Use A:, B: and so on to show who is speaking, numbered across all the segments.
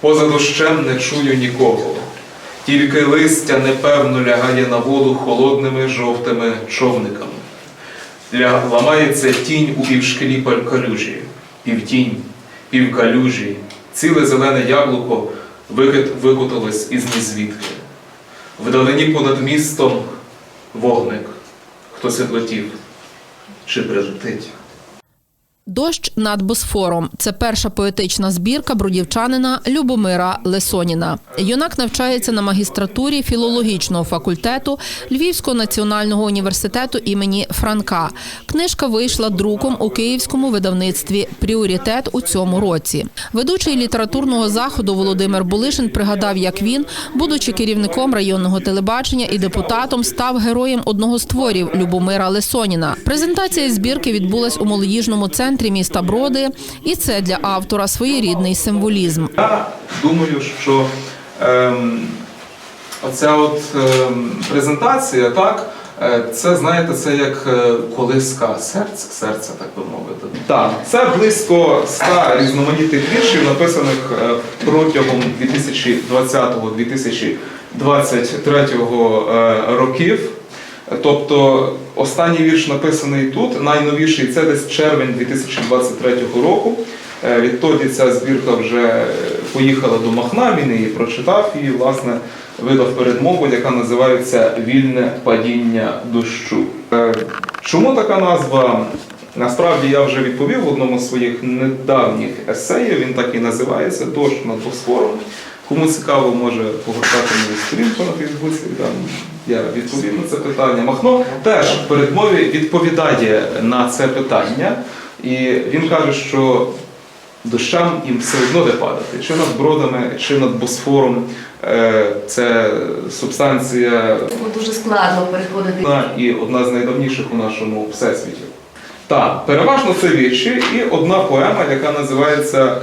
A: Поза дощем не чую нікого, тільки листя непевно лягає на воду холодними жовтими човниками. Ля- Ламається тінь у півшкілі паль- калюжі, півтінь, півкалюжі, ціле зелене яблуко викид викотилось із нізвідки. Вдалині понад містом вогник, хто світлотів, чи прилетить.
B: Дощ над Босфором це перша поетична збірка бродівчанина Любомира Лесоніна. Юнак навчається на магістратурі філологічного факультету Львівського національного університету імені Франка. Книжка вийшла друком у київському видавництві Пріоритет у цьому році. Ведучий літературного заходу Володимир Булишин пригадав, як він, будучи керівником районного телебачення і депутатом, став героєм одного з творів Любомира Лесоніна. Презентація збірки відбулась у молодіжному центрі міста Броди, і це для автора своєрідний символізм.
A: Я думаю, що ем, оця от ем, презентація, так, е, це, знаєте, це як е, колиска серця, серця, так би мовити. Так, це близько ста різноманітних віршів, написаних е, протягом 2020-2023 е, років. Тобто останній вірш написаний тут, найновіший це десь червень 2023 року. Е, Відтоді ця збірка вже поїхала до Махна, він її прочитав і, власне, видав передмову, яка називається Вільне падіння дощу. Е, Чому така назва? Насправді я вже відповів в одному з своїх недавніх есеїв, він так і називається Дощ над Босфором. Кому цікаво, може погортати мою сторінку на Фейсбуці, я відповів на це питання. Махно теж в передмові відповідає на це питання, і він каже, що дощам їм все одно де падати, чи над бродами, чи над Босфором. Е, Це субстанція
C: дуже складно переходити.
A: і одна з найдавніших у нашому всесвіті. Так, переважно це вірші і одна поема, яка називається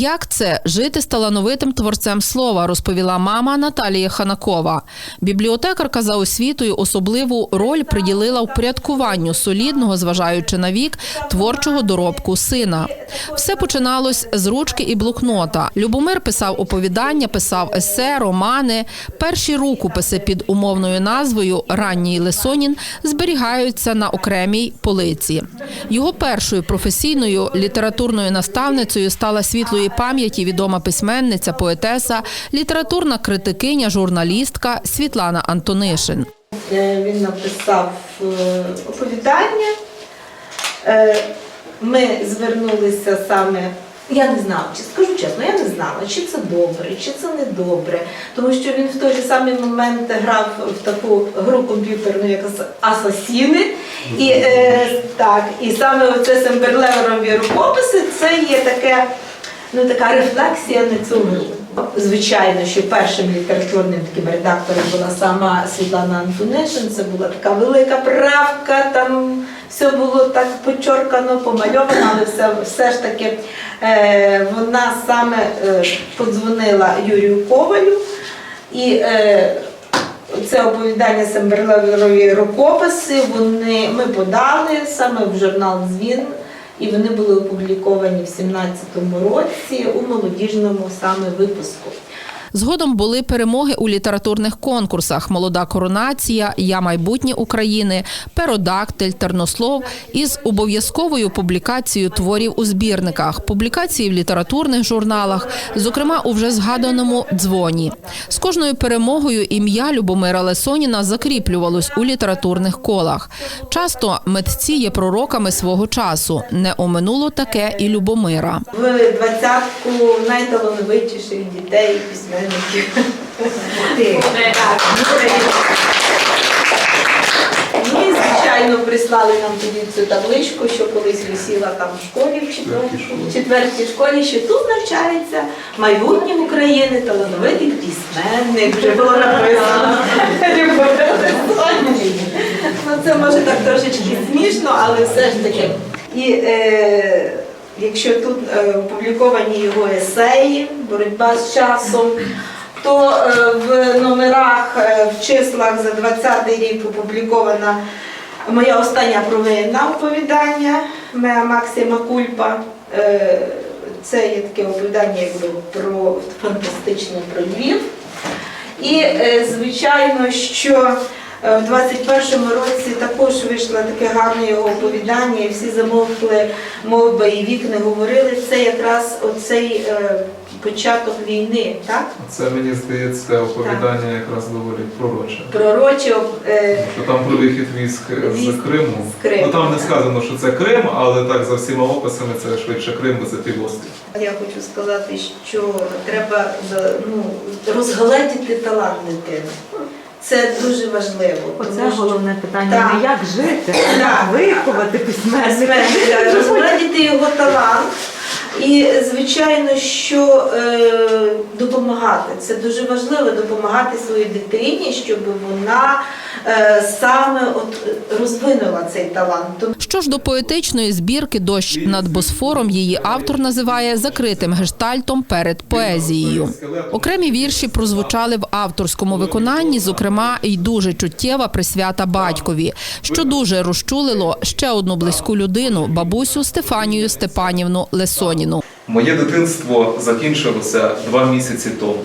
B: Як це жити з талановитим творцем слова, розповіла мама Наталія Ханакова. Бібліотекарка за освітою особливу роль приділила впорядкуванню солідного, зважаючи на вік, творчого доробку сина. Все починалось з ручки і блокнота. Любомир писав оповідання, писав есе, романи. Перші рукописи під умовною назвою Ранній Лисонін зберігаються на окремій полиці. Його першою професійною літературною наставницею стала світлої пам'яті відома письменниця, поетеса, літературна критикиня, журналістка Світлана Антонишин.
D: Е, Він написав е, оповідання. Е, Ми звернулися саме. Я не знала, чи скажу чесно, я не знала, чи це добре, чи це не добре. Тому що він в той же самий момент грав в таку гру комп'ютерну, як Асасіни. І, е, так, і саме оце Семберлерові рукописи це є таке, ну, така рефлексія на цю гру. Звичайно, що першим літературним таким редактором була сама Світлана Антонишин. Це була така велика правка, там все було так почоркано, помальовано, але все, все ж таки е, вона саме е, подзвонила Юрію Ковалю і е, це оповідання Семберлерові рукописи. Вони ми подали саме в журнал Дзвін. І вони були опубліковані в 17-му році у молодіжному саме випуску.
B: Згодом були перемоги у літературних конкурсах Молода коронація, Я майбутнє України, Перодактиль, Тернослов із обов'язковою публікацією творів у збірниках, публікації в літературних журналах, зокрема у вже згаданому дзвоні. З кожною перемогою ім'я Любомира Лесоніна закріплювалось у літературних колах. Часто митці є пророками свого часу. Не оминуло таке і Любомира.
D: В двадцятку найталановитіших дітей і Ну і звичайно прислали нам тоді цю табличку, що колись висіла там в школі в четвертій, в четвертій школі, що тут навчається майбутнє України, талановитий письменник. Вже було написано. Ну це може так трошечки смішно, але все ж таки. І е, якщо тут е, опубліковані його есеї, боротьба з часом, то е, в номерах, е, в числах за 20 рік опублікована моя остання провинна оповідання. Меа Максима Кульпа. Е, Це є таке оповідання про фантастичне про Львів. І, звичайно, що в 21-му році також вийшло таке гарне його оповідання, і всі замовкли, мов би, і вік не говорили. Це якраз оцей початок війни, так?
A: Це мені здається оповідання якраз доволі пророче.
D: Пророче, е,
A: Що там про вихід військ
D: Військ
A: з Криму.
D: з Криму,
A: Ну там не
D: так.
A: сказано, що це Крим, але так за всіма описами це швидше Крим, бо це півострів.
D: я хочу сказати, що треба ну, розгледіти талант дитини. Це дуже важливо.
E: Оце
D: тому
E: головне питання.
D: Так.
E: Не як жити, а як виховати письменника.
D: Письменника, розгледіти його талант. І, звичайно, що е, допомагати. Це дуже важливо допомагати своїй дитині, щоб вона е, саме от розвинула цей талант.
B: Що ж до поетичної збірки Дощ над Босфором її автор називає закритим гештальтом перед поезією. Окремі вірші прозвучали в авторському виконанні, зокрема, й дуже чуттєва присвята батькові, що дуже розчулило ще одну близьку людину бабусю Стефанію Степанівну Лесоніну.
A: Моє дитинство закінчилося два місяці тому.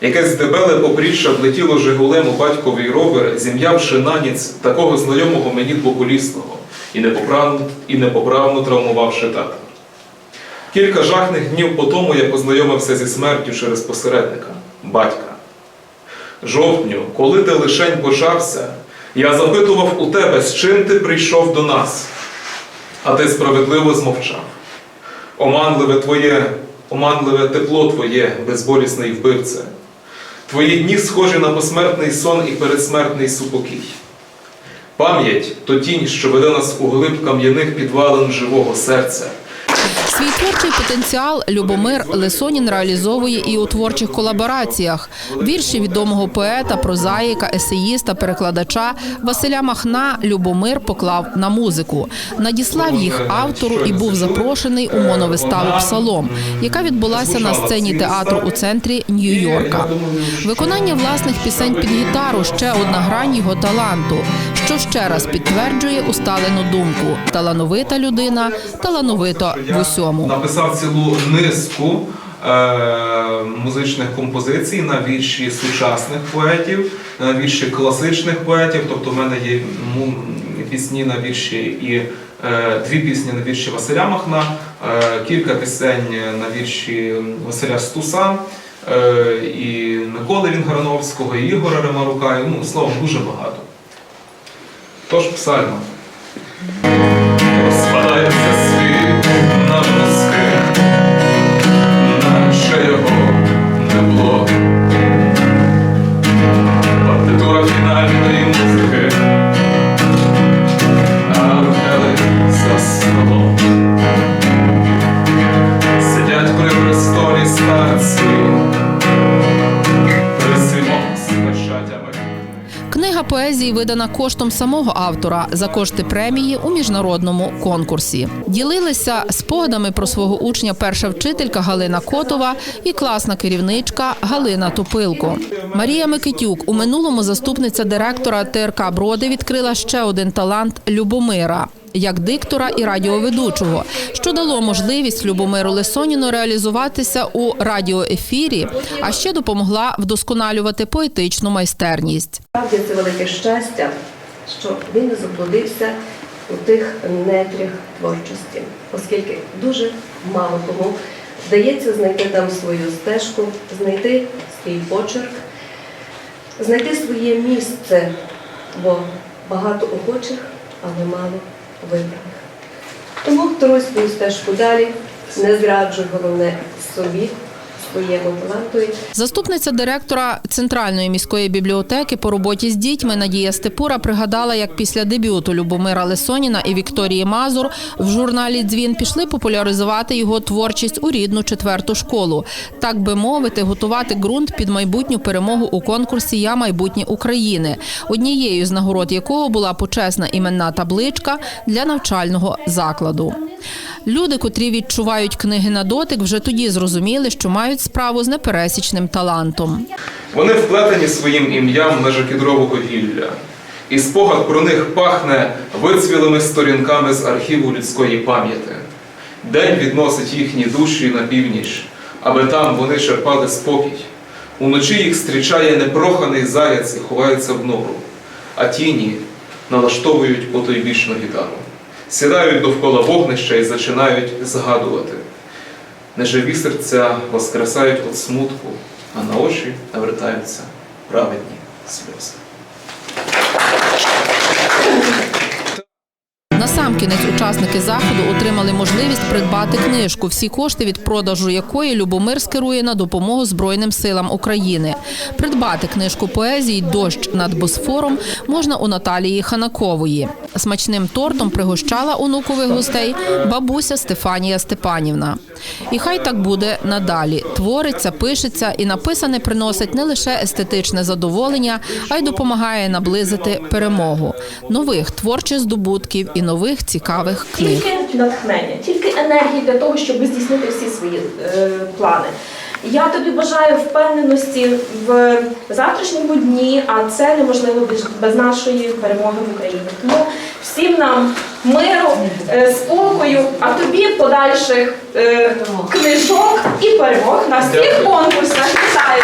A: Якесь дебеле попріччя влетіло Жигулем у батьковий ровер, зім'явши на ніц такого знайомого мені двоколісного і непоправно, і непоправно травмувавши тата. Кілька жахних днів по тому я познайомився зі смертю через посередника, батька. Жовтню, коли ти лишень почався, я запитував у тебе, з чим ти прийшов до нас, а ти справедливо змовчав. Оманливе твоє, оманливе тепло твоє, безболісний вбивце. Твої дні схожі на посмертний сон і передсмертний супокій. Пам'ять то тінь, що веде нас у глиб кам'яних підвалин живого серця.
B: Свій творчий потенціал Любомир Лесонін реалізовує і у творчих колабораціях. Вірші відомого поета, прозаїка, есеїста, перекладача Василя Махна Любомир поклав на музику. Надіслав їх автору і був запрошений у моновиставу Псалом, яка відбулася на сцені театру у центрі Нью-Йорка. Виконання власних пісень під гітару ще одна грань його таланту, що ще раз підтверджує усталену думку: талановита людина, талановито в усьому.
A: Написав цілу низку е, музичних композицій на вірші сучасних поетів, на вірші класичних поетів. Тобто в мене є пісні на вірші і е, дві пісні на вірші Василя Махна, е, кілька пісень на вірші Василя Стуса. І Миколи Вінграновського, і Ігора Ремарука, ну, словом, дуже багато. Тож псальма.
B: Поезії видана коштом самого автора за кошти премії у міжнародному конкурсі. Ділилися спогадами про свого учня перша вчителька Галина Котова і класна керівничка Галина Топилко. Марія Микитюк, у минулому заступниця директора ТРК Броди, відкрила ще один талант Любомира. Як диктора і радіоведучого, що дало можливість Любомиру Лесоніну реалізуватися у радіоефірі, а ще допомогла вдосконалювати поетичну майстерність.
C: Справді це велике щастя, що він заплодився у тих нетрях творчості, оскільки дуже мало кому вдається знайти там свою стежку, знайти свій почерк, знайти своє місце, бо багато охочих, але мало вибраних. Тому второй свою стежку далі, не зраджуй головне собі, своєму таланту.
B: Заступниця директора Центральної міської бібліотеки по роботі з дітьми Надія Степура пригадала, як після дебюту Любомира Лесоніна і Вікторії Мазур в журналі Дзвін пішли популяризувати його творчість у рідну четверту школу, так би мовити, готувати ґрунт під майбутню перемогу у конкурсі Я майбутнє України, однією з нагород якого була почесна іменна табличка для навчального закладу. Люди, котрі відчувають книги на дотик, вже тоді зрозуміли, що мають справу з непересічним талантом.
A: Вони вплетені своїм ім'ям межи кедрового гілля. І спогад про них пахне вицвілими сторінками з архіву людської пам'яті. День відносить їхні душі на північ, аби там вони черпали спокій. Уночі їх зустрічає непроханий заяць і ховається в нору, а тіні налаштовують потойбічну гітару. Сідають довкола вогнища і починають згадувати. Неживі серця воскресають від смутку, а на очі навертаються праведні сльози.
B: Насамкінець учасники заходу отримали можливість придбати книжку, всі кошти від продажу якої Любомир скерує на допомогу Збройним силам України. Придбати книжку поезії Дощ над Босфором можна у Наталії Ханакової. Смачним тортом пригощала онукових гостей бабуся Стефанія Степанівна. І хай так буде надалі. Твориться, пишеться і написане приносить не лише естетичне задоволення, а й допомагає наблизити перемогу нових творчих здобутків і нових цікавих книг.
F: Тільки натхнення, тільки енергії для того, щоб здійснити всі свої е, плани. Я тобі бажаю впевненості в завтрашньому дні, а це неможливо без, нашої перемоги в Україні. Тому всім нам миру, е, спокою, а тобі подальших е, книжок і перемог на всіх конкурсах. Вітаю!